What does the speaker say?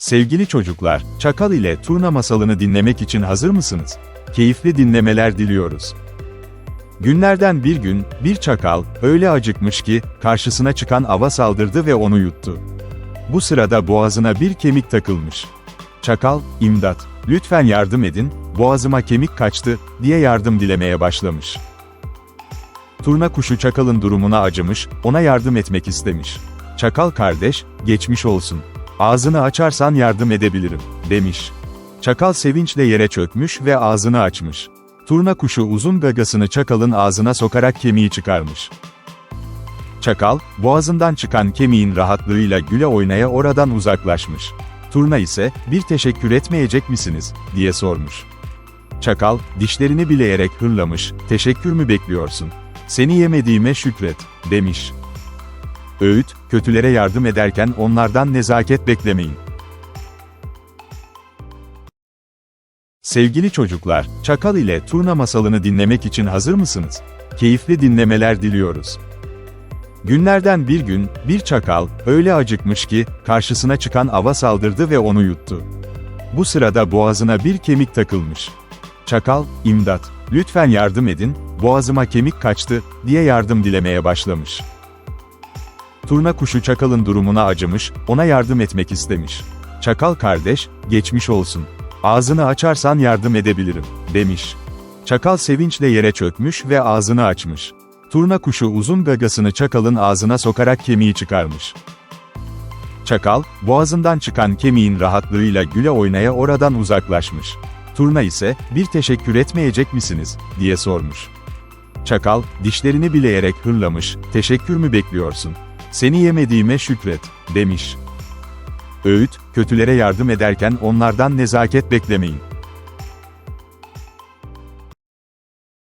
Sevgili çocuklar, Çakal ile Turna masalını dinlemek için hazır mısınız? Keyifli dinlemeler diliyoruz. Günlerden bir gün, bir çakal, öyle acıkmış ki, karşısına çıkan ava saldırdı ve onu yuttu. Bu sırada boğazına bir kemik takılmış. Çakal, imdat, lütfen yardım edin, boğazıma kemik kaçtı, diye yardım dilemeye başlamış. Turna kuşu çakalın durumuna acımış, ona yardım etmek istemiş. Çakal kardeş, geçmiş olsun. Ağzını açarsan yardım edebilirim, demiş. Çakal sevinçle yere çökmüş ve ağzını açmış. Turna kuşu uzun gagasını çakalın ağzına sokarak kemiği çıkarmış. Çakal, boğazından çıkan kemiğin rahatlığıyla güle oynaya oradan uzaklaşmış. Turna ise, bir teşekkür etmeyecek misiniz, diye sormuş. Çakal, dişlerini bileyerek hırlamış, teşekkür mü bekliyorsun? Seni yemediğime şükret, demiş. Öğüt, kötülere yardım ederken onlardan nezaket beklemeyin. Sevgili çocuklar, Çakal ile Turna masalını dinlemek için hazır mısınız? Keyifli dinlemeler diliyoruz. Günlerden bir gün, bir çakal, öyle acıkmış ki, karşısına çıkan ava saldırdı ve onu yuttu. Bu sırada boğazına bir kemik takılmış. Çakal, imdat, lütfen yardım edin, boğazıma kemik kaçtı, diye yardım dilemeye başlamış. Turna kuşu çakalın durumuna acımış, ona yardım etmek istemiş. Çakal kardeş, geçmiş olsun. Ağzını açarsan yardım edebilirim, demiş. Çakal sevinçle yere çökmüş ve ağzını açmış. Turna kuşu uzun gagasını çakalın ağzına sokarak kemiği çıkarmış. Çakal, boğazından çıkan kemiğin rahatlığıyla güle oynaya oradan uzaklaşmış. Turna ise, bir teşekkür etmeyecek misiniz, diye sormuş. Çakal, dişlerini bileyerek hırlamış, teşekkür mü bekliyorsun? Seni yemediğime şükret, demiş. Öğüt, kötülere yardım ederken onlardan nezaket beklemeyin.